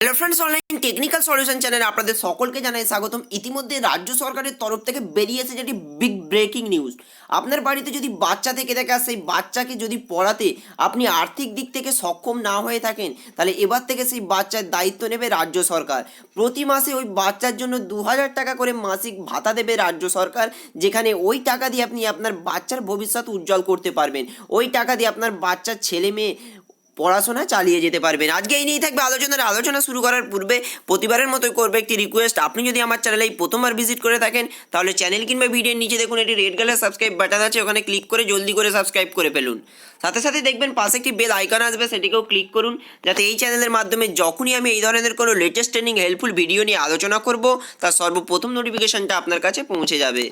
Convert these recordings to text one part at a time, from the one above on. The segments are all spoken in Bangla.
Hello friends online technical solution চ্যানেলে আপনাদের সকলকে জানাই স্বাগতম। ইতিমধ্যে রাজ্য সরকারের তরফ থেকে বেরিয়ে এসেছে একটি বিগ ব্রেকিং নিউজ আপনার বাড়িতে যদি বাচ্চা থেকে থাকে সেই বাচ্চাকে যদি পড়াতে আপনি আর্থিক দিক থেকে সক্ষম না হয়ে থাকেন, তাহলে এবার থেকে সেই বাচ্চার দায়িত্ব নেবে রাজ্য সরকার। প্রতি মাসে ওই বাচ্চার জন্য দু হাজার টাকা করে মাসিক ভাতা দেবে রাজ্য সরকার, যেখানে ওই টাকা দিয়ে আপনি আপনার বাচ্চার ভবিষ্যৎ উজ্জ্বল করতে পারবেন। ওই টাকা দিয়ে আপনার বাচ্চার ছেলে মেয়ে পড়াশোনা চালিয়ে যেতে পারবেন। আজকে এই নিয়েই থাকবে আলোচনার। আলোচনা শুরু করার পূর্বে প্রতিবারের মতোই করবে একটি রিকোয়েস্ট আপনি যদি আমার চ্যানেলে প্রথমবার ভিজিট করে থাকেন, তাহলে চ্যানেল কিংবা ভিডিওর নিচে দেখুন একটি রেড কালার সাবস্ক্রাইব বাটন আছে। ওখানে ক্লিক করে জলদি করে সাবস্ক্রাইব করে ফেলুন। সাথে সাথে দেখবেন পাশে একটি বেল আইকন আসবে, সেটিকেও ক্লিক করুন। যাতে এই চ্যানেলের মাধ্যমে যখনই আমি এই ধরনের কোনো লেটেস্ট ট্রেনিং হেল্পফুল ভিডিও নিয়ে আলোচনা করব, তার সর্বপ্রথম নোটিফিকেশনটা আপনার কাছে পৌঁছে যাবে।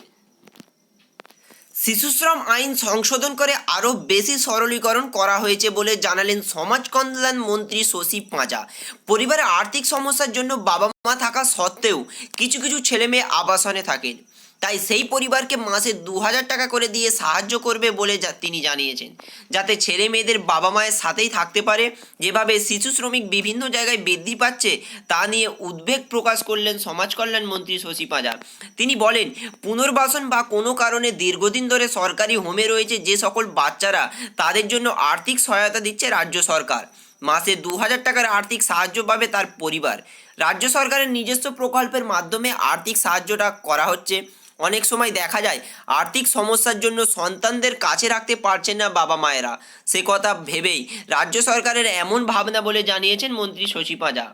শিশুশ্রম আইন সংশোধন করে আরও বেশি সরলীকরণ করা হয়েছে বলে জানালেন সমাজ কল্যাণ মন্ত্রী শশী পাঁজা। পরিবারে আর্থিক সমস্যার জন্য বাবা মা থাকা সত্ত্বেও কিছু কিছু ছেলেমেয়ে আবাসনে থাকেন। তাই সেই পরিবারকে মাসে দু হাজার টাকা করে দিয়ে সাহায্য করবে বলে তিনি জানিয়েছেন। যাতে ছেলে মেয়েদের বাবা মায়ের সাথেই থাকতে পারে। যেভাবে শিশু শ্রমিক বিভিন্ন জায়গায় বৃদ্ধি পাচ্ছে, তা নিয়ে উদ্বেগ প্রকাশ করলেন সমাজ কল্যাণ মন্ত্রী শশী পাঁজা তিনি বলেন, পুনর্বাসন বা কোনো কারণে দীর্ঘদিন ধরে সরকারি হোমে রয়েছে যে সকল বাচ্চারা, তাদের জন্য আর্থিক সহায়তা দিচ্ছে রাজ্য সরকার। মাসে দু হাজার টাকার আর্থিক সাহায্য পাবে তার পরিবার। রাজ্য সরকারের নিজস্ব প্রকল্পের মাধ্যমে আর্থিক সাহায্যটা করা হচ্ছে। অনেক সময় দেখা যায় আর্থিক সমস্যার জন্য সন্তানদের কাছে রাখতে পারছেন না বাবা মায়েরা। সে কথা ভেবেই রাজ্য সরকারের এমন ভাবনা বলে জানিয়েছেন মন্ত্রী শশী পাঁজা।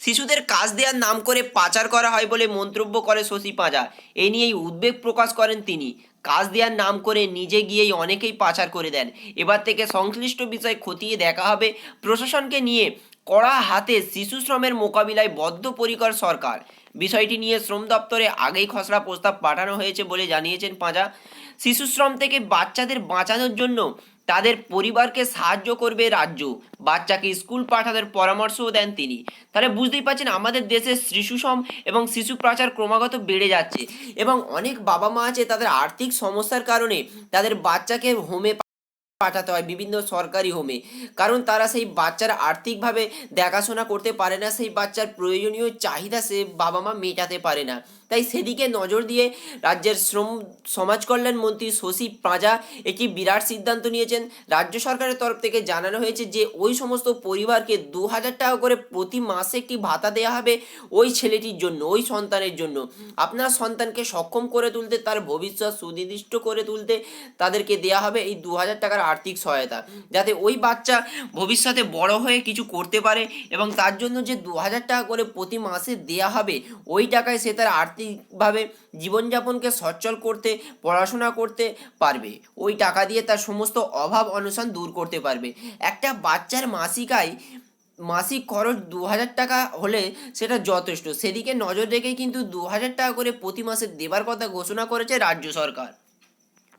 শিশুদের কাজ দেওয়ার নাম করে পাচার করা হয় বলে মন্তব্য করে শশী পাঁজা। এ নিয়েই উদ্বেগ প্রকাশ করেন তিনি। কাজ দেওয়ার নাম করে নিজে গিয়েই অনেকেই পাচার করে দেন। এবার থেকে সংশ্লিষ্ট বিষয় খতিয়ে দেখা হবে। প্রশাসনকে নিয়ে কড়া হাতে শিশু শ্রমের মোকাবিলায় বদ্ধপরিকর সরকার। বিষয়টি নিয়ে শ্রম দপ্তরে আগেই খসড়া প্রস্তাব পাঠানো হয়েছে বলে জানিয়েছেন পাঁজা। শিশু শ্রম থেকে বাচ্চাদের বাঁচানোর জন্য তাদের পরিবারকে সাহায্য করবে রাজ্য। বাচ্চাকে স্কুল পাঠানোর পরামর্শও দেন তিনি। তাহলে বুঝতেই পারছেন, আমাদের দেশে শিশুশ্রম এবং শিশু পাচার ক্রমাগত বেড়ে যাচ্ছে এবং অনেক বাবা মা আছে তাদের আর্থিক সমস্যার কারণে তাদের বাচ্চাকে হোমে পাঠাতে হয় বিভিন্ন সরকারি হোমে কারণ তারা সেই বাচ্চার আর্থিকভাবে দেখাশোনা করতে পারে না, সেই বাচ্চার প্রয়োজনীয় চাহিদা সে বাবা মা মেটাতে পারে না। তাই সেদিকে নজর দিয়ে রাজ্যের শ্রম, সমাজ কল্যাণ মন্ত্রী শশী পাঁজা একটি বিরাট সিদ্ধান্ত নিয়েছেন। রাজ্য সরকারের তরফ থেকে জানানো হয়েছে যে, ওই সমস্ত পরিবারকে দু হাজার টাকা করে প্রতি মাসে একটি ভাতা দেওয়া হবে ওই ছেলেটির জন্য, ওই সন্তানের জন্য। আপনার সন্তানকে সক্ষম করে তুলতে, তার ভবিষ্যৎ সুনির্দিষ্ট করে তুলতে তাদেরকে দেওয়া হবে এই দু হাজার টাকার আর্থিক সহায়তা। যাতে ওই বাচ্চা ভবিষ্যতে বড় হয়ে কিছু করতে পারে এবং তার জন্য যে দু হাজার টাকা করে প্রতি মাসে দেওয়া হবে, ওই টাকায় সে তার আর্থিকভাবে জীবনযাপনকে সচ্ছল করতে, পড়াশোনা করতে পারবে। ওই টাকা দিয়ে তার সমস্ত অভাব অনশন দূর করতে পারবে। একটা বাচ্চার মাসিক আয় মাসিক খরচ দু হাজার টাকা হলে সেটা যথেষ্ট। সেদিকে নজর রেখে কিন্তু দু হাজার টাকা করে প্রতি মাসে দেবার কথা ঘোষণা করেছে রাজ্য সরকার।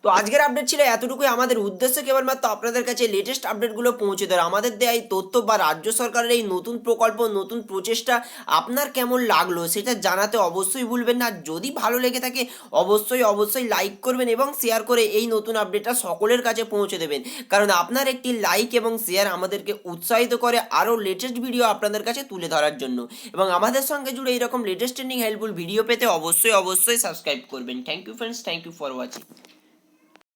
তো আজকের আপডেট ছিল এতটুকুই। আমাদের উদ্দেশ্য কেবলমাত্র আপনাদের কাছে লেটেস্ট আপডেটগুলো পৌঁছে দেওয়ার। আমাদের দেওয়া এই তথ্য বা রাজ্য সরকারের এই নতুন প্রকল্প, নতুন প্রচেষ্টা আপনার কেমন লাগল সেটা জানাতে অবশ্যই ভুলবেন না। যদি ভালো লেগে থাকে, অবশ্যই অবশ্যই লাইক করবেন এবং শেয়ার করে এই নতুন আপডেটটা সকলের কাছে পৌঁছে দেবেন। কারণ আপনার একটি লাইক এবং শেয়ার আমাদেরকে উৎসাহিত করে আরও লেটেস্ট ভিডিও আপনাদের কাছে তুলে ধরার জন্য। এবং আমাদের সঙ্গে জুড়ে এইরকম লেটেস্ট ট্রেন্ডিং হেল্পফুল ভিডিও পেতে অবশ্যই অবশ্যই সাবস্ক্রাইব করবেন। Thank you friends thank you for watching